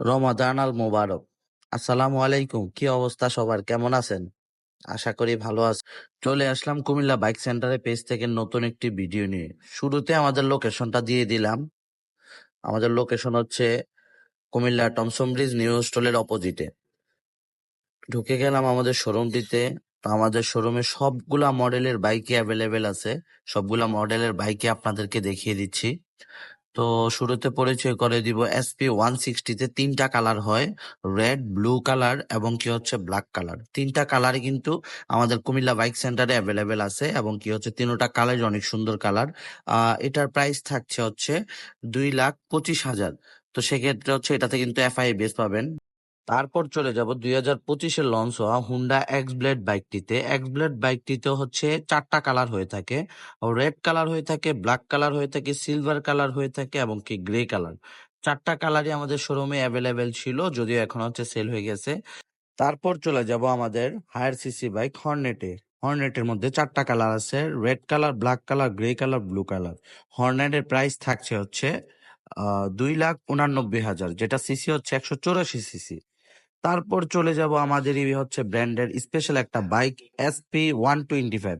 রমাদান আল মোবারক। আসসালামু আলাইকুম। কি অবস্থা সবার? কেমন আছেন? আশা করি ভালো আছেন চলে আসলাম কুমিল্লা বাইক সেন্টারের পেজ থেকে নতুন একটি ভিডিও নিয়ে। শুরুতে আমাদের লোকেশনটা দিয়ে দিলাম। আমাদের লোকেশন হচ্ছে কুমিল্লা টমসম ব্রিজ নিউ স্টলের অপোজিটে। ঢুকে গেলাম আমাদের শোরুমটিতে তো আমাদের শোরুমে সবগুলা মডেলের বাইকই অ্যাভেলেবেল আছে। সবগুলা মডেলের বাইকই আপনাদেরকে দেখিয়ে দিচ্ছি। তো শুরুতে পরিচয় করে দিব। এসপি ওয়ান সিক্সটিতে তিনটা কালার হয় রেড ব্লু কালার এবং কি হচ্ছে ব্ল্যাক কালার তিনটা কালার কিন্তু আমাদের কুমিল্লা বাইক সেন্টারে অ্যাভেলেবেল আছে এবং কি হচ্ছে তিনোটা কালার অনেক সুন্দর কালার এটার প্রাইস থাকছে হচ্ছে দুই লাখ পঁচিশ হাজার। তো সেক্ষেত্রে হচ্ছে এটাতে কিন্তু এফআই বেস পাবেন। তারপর চলে যাব দুই হাজার পঁচিশে লঞ্চ হওয়া হুন্ডা এক্স ব্লেড বাইকটিতে। এক্স ব্লেড বাইকটিতে হচ্ছে চারটা কালার হয়ে থাকে। রেড কালার হয়ে থাকে, ব্ল্যাক কালার হয়ে থাকে, সিলভার কালার হয়ে থাকে এবং কি গ্রে কালার। চারটা কালারই আমাদের শোরুমে অ্যাভেলেবেল ছিল, যদিও এখন হচ্ছে সেল হয়ে গেছে। তারপর চলে যাব আমাদের হায়ার সিসি বাইক হর্নেটে। হর্নেটের মধ্যে চারটা কালার আছে, red colour, black colour, grey colour, blue colour. হর্নেটের price থাকছে হচ্ছে দুই লাখ উনানব্বই হাজার, যেটা সিসি হচ্ছে একশো চৌরাশি সিসি। তারপর চলে যাব আমাদের এই হচ্ছে ব্র্যান্ডের স্পেশাল একটা bike SP one twenty five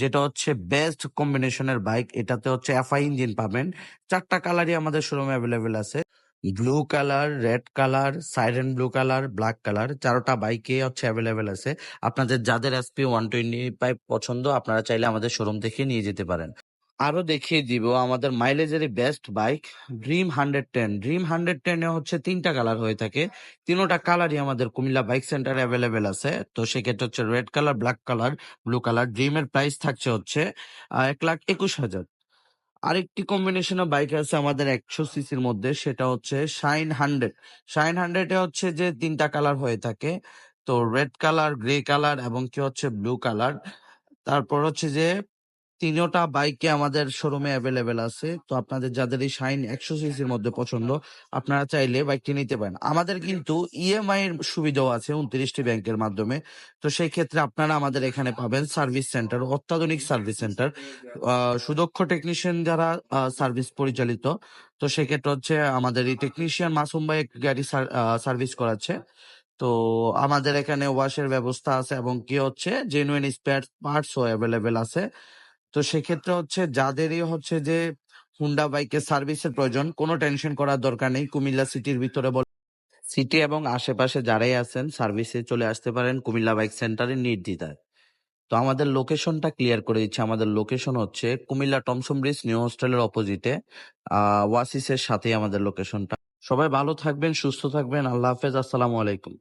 যেটা হচ্ছে বেস্ট কম্বিনেশনের বাইক এটাতে হচ্ছে এফআই ইঞ্জিন পাবেন। চারটা কালারই আমাদের শোরুমে অ্যাভেলেবেল আছে। Blue colour red colour siren blue colour black colour চারোটা বাইকে হচ্ছে অ্যাভেলেবেল আছে। আপনাদের যাদের এসপি ওয়ান টোয়েন্টি ফাইভ পছন্দ, আপনারা চাইলে আমাদের শোরুম থেকে নিয়ে যেতে পারেন। আরও দেখিয়ে দিব আমাদের মাইলেজেরই best bike dream hundred ten dream hundred টেনে হচ্ছে তিনটা কালার হয়ে থাকে। তিনোটা কালারই আমাদের কুমিল্লা বাইক সেন্টারে অ্যাভেলেবেল আছে। তো সেক্ষেত্রে হচ্ছে red colour black colour blue colour ড্রিমের price থাকছে হচ্ছে এক লাখ একুশ হাজার। আরেকটি কম্বিনেশন বাইক আছে আমাদের একশো সিসির মধ্যে, সেটা হচ্ছে শাইন হান্ড্রেড শাইন হান্ড্রেডে হচ্ছে যে তিনটা কালার হয়ে থাকে। তো রেড কালার গ্রে কালার এবং কি হচ্ছে ব্লু কালার তারপর হচ্ছে যে তিনোটা বাইকে আমাদের শোরুমে অ্যাভেলেবেল আছে। তো আপনাদের যাদের এই শাইন একশো সিসির মধ্যে পছন্দ, আপনারা চাইলে বাইকটি নিতে পারেন। আমাদের কিন্তু ইএমআই এর সুবিধাও আছে উনত্রিশটি ব্যাংকের মাধ্যমে। তো সেই ক্ষেত্রে আপনারা আমাদের এখানে পাবেন সার্ভিস সেন্টার অত্যাধুনিক সার্ভিস সেন্টার সুদক্ষ টেকনিশিয়ান যারা সার্ভিস পরিচালিত। তো সেক্ষেত্রে হচ্ছে আমাদের এই টেকনিশিয়ান মাসুম ভাই গাড়ি সার্ভিস করাচ্ছে। তো আমাদের এখানে ওয়াশের ব্যবস্থা আছে এবং কি হচ্ছে জেনুইন স্পেয়ার পার্টসও অ্যাভেলেবেল আছে। তো সেক্ষেত্রে হচ্ছে যাদেরই হচ্ছে যে হুন্ডা বাইকের সার্ভিসের প্রয়োজন, কোনো টেনশন করার দরকার নেই। কুমিল্লা সিটির ভিতরে বল সিটি এবং আশেপাশে যারাই আছেন, সার্ভিসে চলে আসতে পারেন কুমিল্লা বাইক সেন্টারের নির্দ্বিধায়। তো আমাদের লোকেশনটা ক্লিয়ার করে দিচ্ছি। আমাদের লোকেশন হচ্ছে কুমিল্লা টমসম ব্রিজ, নিউ হোস্টেলের অপোজিটে। ওয়াসিসের সাথেই আমাদের লোকেশনটা। সবাই ভালো থাকবেন, সুস্থ থাকবেন। আল্লাহ হাফেজ। আসসালামু আলাইকুম।